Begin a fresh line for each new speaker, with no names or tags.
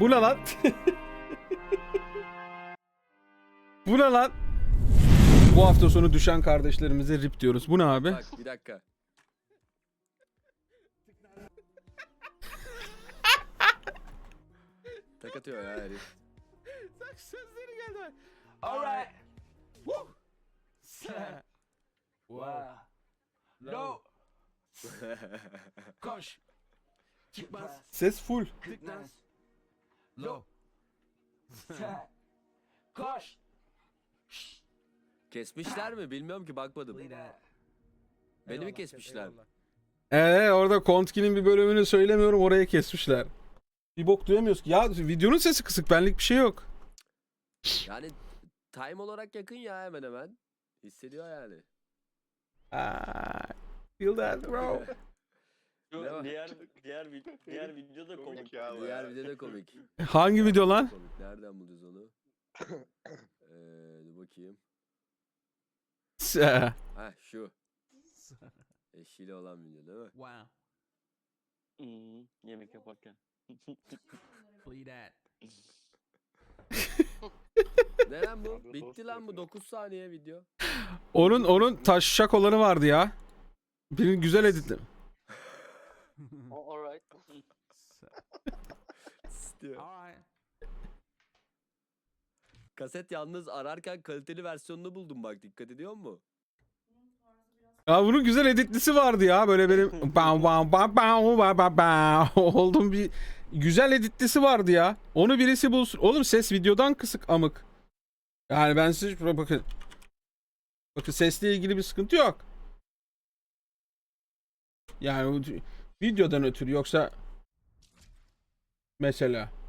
Bu ne lan? Bu ne lan? Bu hafta sonu düşen kardeşlerimize rip diyoruz. Bu ne abi?
Bak bir dakika. Tek atıyor ya herif.
Sözleri geldi.
Alright. Woo. Snap. Wow. No. Koş. Çıkmaz.
Ses full.
Tıknaz. Low. Koş.
Kesmişler mi? Bilmiyorum ki bakmadım. Beni mi kesmişler?
Ee orada Kontki'nin bir bölümünü söylemiyorum oraya kesmişler. Bir bok duyamıyoruz ki. Ya videonun sesi kısık benlik bir şey yok.
Yani time olarak yakın ya hemen hemen. Hissediyor yani.
Aa, feel that bro.
Var?
diğer diğer diğer video da komik.
ya bu
Diğer
ya.
video da komik.
Hangi video lan?
Komik. Nereden bulacağız onu? Ee, dur bakayım.
Se-
Ha şu. Eşiyle olan video değil mi?
Wow.
Hmm, yemek yaparken.
Bleed out.
Ne lan bu?
Abi,
Bitti lan bu
yapıyor.
9 saniye video.
Onun onun taşşak olanı vardı ya. Birinin güzel editli.
Oh, alright.
Alright.
Kaset yalnız ararken kaliteli versiyonunu buldum bak dikkat ediyor musun?
Ya bunun güzel editlisi vardı ya böyle benim bam bam bam bam bam bam bam oldum bir güzel editlisi vardı ya. Onu birisi bulsun. Oğlum ses videodan kısık amık. Yani ben size bakın. Bakın sesle ilgili bir sıkıntı yok. Yani bu videodan ötürü yoksa mesela